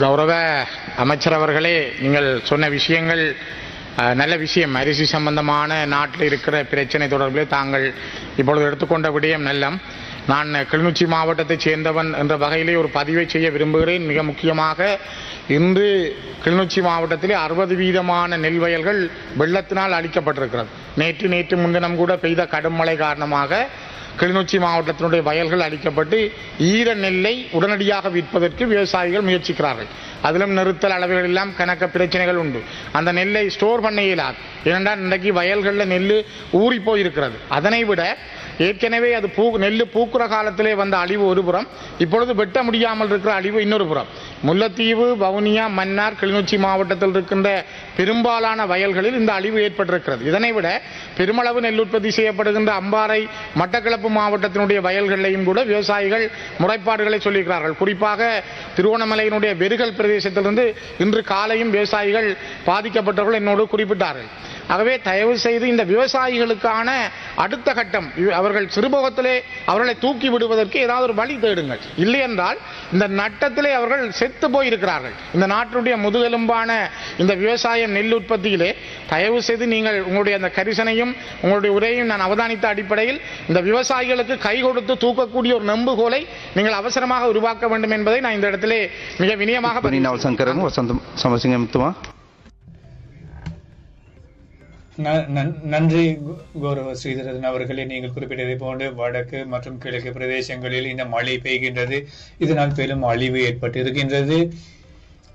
கௌரவ அமைச்சர் அவர்களே நீங்கள் சொன்ன விஷயங்கள் நல்ல விஷயம். அரிசி சம்பந்தமான நாட்டில் இருக்கிற பிரச்சனை தொடர்பில் தாங்கள் இப்பொழுது எடுத்துக்கொண்ட விடயம் நல்லம். நான் கிளிநொச்சி மாவட்டத்தைச் சேர்ந்தவன் என்ற வகையிலே ஒரு பதிவை செய்ய விரும்புகிறேன். மிக முக்கியமாக இன்று கிளிநொச்சி மாவட்டத்திலே அறுபது வீதமான நெல் வயல்கள் வெள்ளத்தினால் அழிக்கப்பட்டிருக்கிறது. நேற்று நேற்று முன்தினம் கூட பெய்த கடும் மழை காரணமாக கிளிநொச்சி மாவட்டத்தினுடைய வயல்கள் அழிக்கப்பட்டு ஈர நெல்லை உடனடியாக விற்பதற்கு விவசாயிகள் முயற்சிக்கிறார்கள். அதிலும் நிறுத்தல் அளவுகள் எல்லாம் கணக்க பிரச்சனைகள் உண்டு. அந்த நெல்லை ஸ்டோர் பண்ண இயலாது ஏனென்றால் இன்றைக்கு வயல்களில் நெல் ஊறி போயிருக்கிறது அதனை விட ஏற்கனவே அது பூ நெல் பூக்குற காலத்திலே வந்த அழிவு ஒரு புறம் இப்பொழுது வெட்ட முடியாமல் இருக்கிற அழிவு இன்னொரு புறம். முல்லைத்தீவு வவுனியா மன்னார் கிளிநொச்சி மாவட்டத்தில் இருக்கின்ற பெரும்பாலான வயல்களில் இந்த அழிவு ஏற்பட்டிருக்கிறது. இதனை விட பெருமளவு நெல் உற்பத்தி செய்யப்படுகின்ற அம்பாறை மட்டக்களப்பு மாவட்டத்தினுடைய வயல்களிலையும் கூட விவசாயிகள் முறைப்பாடுகளை சொல்லியிருக்கிறார்கள். குறிப்பாக திருவோணமலையினுடைய வெறுகல் பிரதேசத்திலிருந்து இன்று காலையும் விவசாயிகள் பாதிக்கப்பட்டவர்கள் என்னோடு குறிப்பிட்டார்கள். ஆகவே தயவு செய்து இந்த விவசாயிகளுக்கான அடுத்த கட்டம். அவர்கள் சிறுபோகத்திலே அவர்களை தூக்கி விடுவதற்கு ஏதாவது ஒரு வழி தேடுங்கள். இல்லை என்றால் இந்த நட்டத்திலே அவர்கள் செத்து போயிருக்கிறார்கள். இந்த நாட்டினுடைய முதுகெலும்பான இந்த விவசாயம் நெல் உற்பத்தியிலே தயவு செய்து நீங்கள் உங்களுடைய அந்த கரிசனையும் உங்களுடைய உரையையும் நான் அவதானித்த அடிப்படையில் இந்த விவசாயிகளுக்கு கை கொடுத்து தூக்கக்கூடிய ஒரு நம்புகோலை நீங்கள் அவசரமாக உருவாக்க வேண்டும் என்பதை நான் இந்த இடத்திலே மிக வினியமாக சங்கரன் வசந்தம் சமசிங்கம் நன்றி கௌரவ ஸ்ரீதரன் அவர்களே நீங்கள் குறிப்பிட்டதை போன்று வடக்கு மற்றும் கிழக்கு பிரதேசங்களில் இந்த மழை பெய்கின்றது. இதனால் பெரும் அழிவு ஏற்பட்டு இருக்கின்றது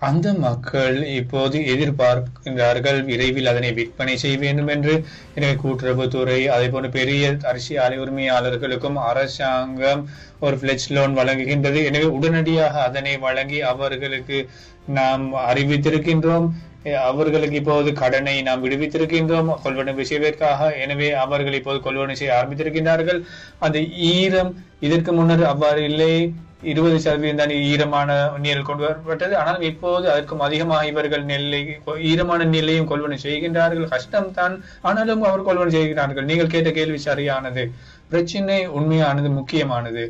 அந்த மக்கள் இப்போது எதிர்பார்க்கின்றார்கள் விரைவில் அதனை விற்பனை செய்ய வேண்டும் என்று. எனவே கூட்டுறவுத்துறை அதே போன்று பெரிய அரிசி ஆலை உரிமையாளர்களுக்கும் அரசாங்கம் ஒரு பிளெச் லோன் வழங்குகின்றது. எனவே உடனடியாக அதனை வழங்கி அவர்களுக்கு நாம் அறிவித்திருக்கின்றோம். அவர்களுக்கு இப்போது கடனை நாம் விடுவித்திருக்கின்றோம். கொள்வனவு செய்வதற்காக எனவே அவர்கள் இப்போது கொள்வனவு செய்ய ஆரம்பித்திருக்கின்றார்கள். அந்த ஈரம் இதற்கு முன்னர் அவ்வாறு இல்லை. இருபது சதவீதம் தான் ஈரமான நீர் கொண்டு வரப்பட்டது. ஆனால் இப்போது அதற்கும் அதிகமாக இவர்கள் நெல்லை ஈரமான நெல்லையும் கொள்வனை செய்கின்றார்கள். கஷ்டம்தான். ஆனாலும் அவர் கொள்வனை செய்கிறார்கள். நீங்கள் கேட்ட கேள்வி சரியானது. பிரச்சனை உண்மையானது முக்கியமானது.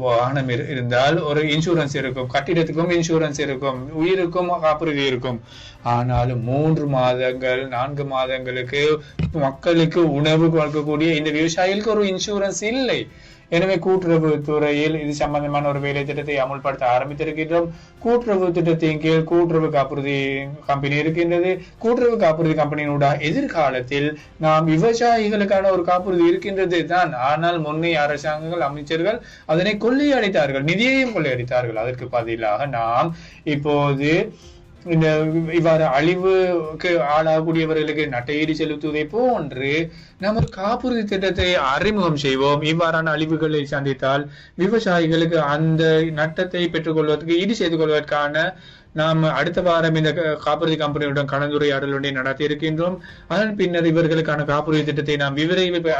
வாகனம் இருந்தால் ஒரு இன்சூரன்ஸ் இருக்கும் கட்டிடத்துக்கும் இன்சூரன்ஸ் இருக்கும் உயிருக்கும் காப்புறுதி இருக்கும். ஆனாலும் மூன்று மாதங்கள் நான்கு மாதங்களுக்கு மக்களுக்கு உணவு கொடுக்கக்கூடிய இந்த விவசாயிகளுக்கு ஒரு இன்சூரன்ஸ் இல்லை. எனவே கூட்டுறவு துறையில் இது சம்பந்தமான ஒரு வேலை திட்டத்தை அமுல்படுத்த ஆரம்பித்திருக்கின்றோம். கூட்டுறவு திட்டத்தின் கீழ் கூட்டுறவு காப்புறுதி கம்பெனி இருக்கின்றது. கூட்டுறவு காப்புறுதி கம்பெனியினூட எதிர்காலத்தில் நாம் விவசாயிகளுக்கான ஒரு காப்புறுதி இருக்கின்றது தான். ஆனால் முன்னே அரசாங்கங்கள் அமைச்சர்கள் அதனை கொள்ளையடித்தார்கள். நிதியையும் கொள்ளையடித்தார்கள். அதற்கு பதிலாக நாம் இப்போது இந்த இவ்வாறு அழிவுக்கு ஆளாகக்கூடியவர்களுக்கு நட்டையீடு செலுத்துவதை போன்று நாம் காப்புறுதி திட்டத்தை அறிமுகம் செய்வோம். இவ்வாறான அழிவுகளை சந்தித்தால் விவசாயிகளுக்கு அந்த நட்டத்தை பெற்றுக்கொள்வதற்கு ஈடு செய்து கொள்வதற்கான நாம் அடுத்த வாரம் இந்த காப்புறுதி கம்பெனியுடன் கலந்துரையாடல் ஒன்றை நடத்தி இருக்கின்றோம் அதன் பின்னர் இவர்களுக்கான காப்புறுதி திட்டத்தை நாம் விரைவில்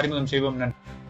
அறிமுகம் செய்வோம். நன்றி.